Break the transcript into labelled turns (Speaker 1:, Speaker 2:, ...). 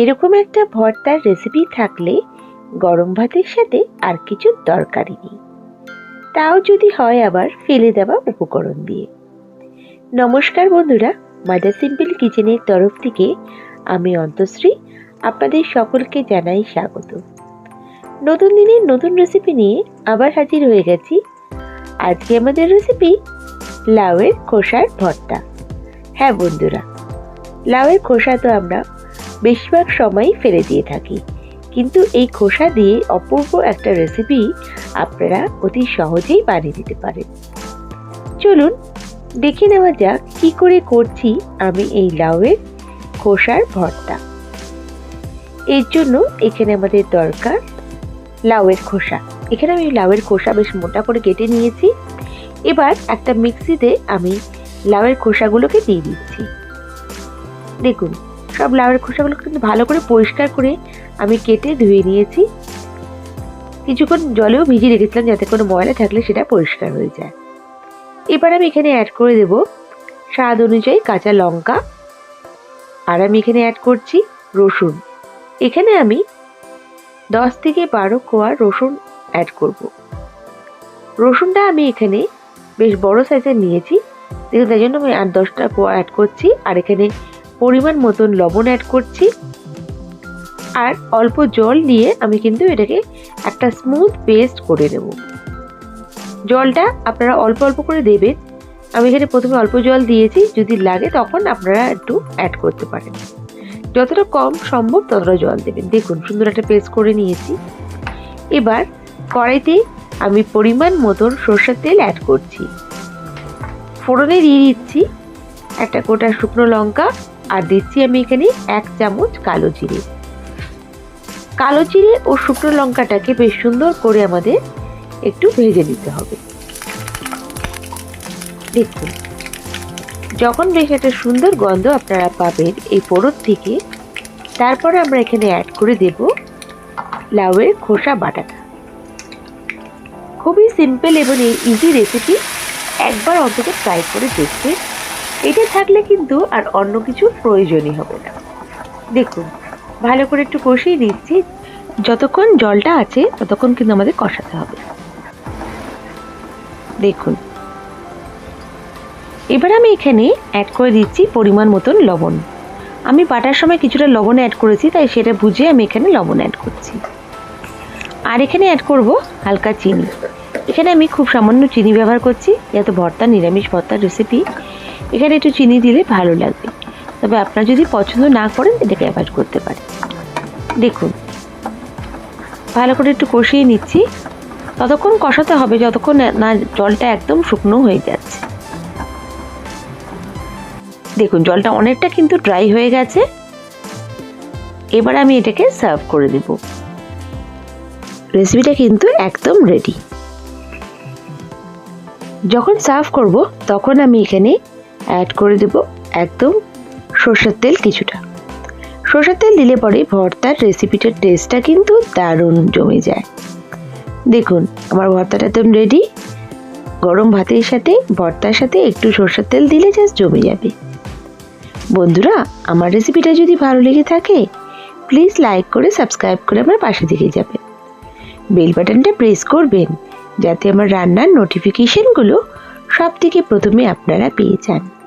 Speaker 1: এরকম একটা ভর্তার রেসিপি থাকলে গরম ভাতের সাথে আর কিছু দরকারই নেই। তাও যদি হয় আবার ফেলে দেওয়া উপকরণ দিয়ে। নমস্কার বন্ধুরা, মাদার সিম্পল কিচেনের তরফ থেকে আমি অন্তশ্রী আপনাদের সকলকে জানাই স্বাগত। নতুন দিনের নতুন রেসিপি নিয়ে আবার হাজির হয়ে গেছি। আজকে আমাদের রেসিপি লাউয়ের খোসার ভর্তা। হ্যাঁ বন্ধুরা, লাউয়ের খোসা তো আমরা বেশিরভাগ সময়ই ফেলে দিয়ে থাকি। কিন্তু এই খোসা দিয়ে অপূর্ব একটা রেসিপি আপনারা অতি সহজেই বানিয়ে দিতে পারেন। চলুন, দেখে নেওয়া যাক কি করে করছি আমি এই লাউয়ের খোসার ভর্তা। এর জন্য এখানে আমাদের দরকার লাউয়ের খোসা। এখানে আমি লাউয়ের খোসা বেশ মোটা করে কেটে নিয়েছি। এবার একটা মিক্সিতে আমি লাউয়ের খোসাগুলোকে দিয়ে দিচ্ছি। দেখুন সব লাউয়ের খোসাগুলো কিন্তু ভালো করে পরিষ্কার করে আমি কেটে ধুয়ে নিয়েছি। কিছুক্ষণ জলেও ভিজিয়ে রেখেছিলাম যাতে কোনো ময়লা থাকলে সেটা পরিষ্কার হয়ে যায়। এবার আমি এখানে অ্যাড করে দেব স্বাদ অনুযায়ী কাঁচা লঙ্কা। আর আমি এখানে অ্যাড করছি রসুন। এখানে আমি দশ থেকে বারো কোয়া রসুন অ্যাড করব। রসুনটা আমি এখানে বেশ বড় সাইজের নিয়েছি তাই জন্য আমি আট দশটা কোয়া অ্যাড করছি। আর এখানে পরিমাণ মতন লবণ অ্যাড করছি। আর অল্প জল দিয়ে আমি কিন্তু এটাকে একটা স্মুথ পেস্ট করে নেব। জলটা আপনারা অল্প অল্প করে দেবেন। আমি এখানে প্রথমে অল্প জল দিয়েছি, যদি লাগে তখন আপনারা একটু অ্যাড করতে পারেন। যতটা কম সম্ভব ততটা জল দেবেন। দেখুন, সুন্দর একটা পেস্ট করে নিয়েছি। এবার কড়াইতে আমি পরিমাণ মতন সর্ষের তেল অ্যাড করছি। ফোড়নে দিয়ে দিচ্ছি একটা গোটা শুকনো লঙ্কা। আর দিচ্ছি আমি এখানে এক চামচ কালো জিরে। কালো জিরে ও শুকনো লঙ্কাটাকে বেশ সুন্দর করে আমাদের একটু ভেজে নিতে হবে। দেখুন, যখন বেশ একটা সুন্দর গন্ধ আপনারা পাবেন এই পোড়র থেকে, তারপরে আমরা এখানে অ্যাড করে দেব লাউয়ের খোসা বাটাটা। খুবই সিম্পল এবং এই ইজি রেসিপি একবার অন্তত ট্রাই করে দেখবে এটা থাকলে কিন্তু আর অন্য কিছু প্রয়োজনই হবে না। দেখুন, ভালো করে একটু কষিয়ে দিচ্ছি যতক্ষণ জলটা আছে, ততক্ষণ কিন্তু আমাদের কষাতে হবে। দেখুন। এবার আমি এখানে অ্যাড করে দিচ্ছি পরিমাণ মতন লবণ। আমি বাটার সময় কিছুটা লবণ অ্যাড করেছি, তাই সেটা বুঝে আমি এখানে লবণ অ্যাড করছি। আর এখানে অ্যাড করব হালকা চিনি। এখানে আমি খুব সামান্য চিনি ব্যবহার করছি, যেহেতু ভর্তা, নিরামিষ ভর্তার রেসিপি এখানে একটু চিনি দিলে ভালো লাগবে। তবে আপনারা যদি পছন্দ না করেন, এটাকে অ্যাভয়েড করতে পারেন। দেখুন। ভালো করে একটু কষিয়ে নিচ্ছি। ততক্ষণ কষাতে হবে, যতক্ষণ না জলটা একদম শুকনো হয়ে যাচ্ছে। দেখুন, জলটা অনেকটা কিন্তু ড্রাই হয়ে গেছে। এবার আমি এটাকে সার্ভ করে দেব। রেসিপিটা কিন্তু একদম রেডি যখন সার্ভ করব, তখন আমি এখানে অ্যাড করে দেব একদম সর্ষের তেল কিছুটা। সর্ষের তেল দিলে পরে ভর্তার রেসিপিটার টেস্টটা কিন্তু দারুণ জমে যায়। দেখুন, আমার ভর্তাটা একদম রেডি গরম ভাতের সাথে, ভর্তার সাথে একটু সর্ষের তেল দিলে জাস্ট জমে যাবে। বন্ধুরা, আমার রেসিপিটা যদি ভালো লেগে থাকে প্লিজ লাইক করে সাবস্ক্রাইব করে আমার পাশে থেকে যাবেন। বেল বাটনটা প্রেস করবেন, যাতে আমার রান্নার নোটিফিকেশনগুলো সব থেকে প্রথমে আপনারা পেয়ে যান।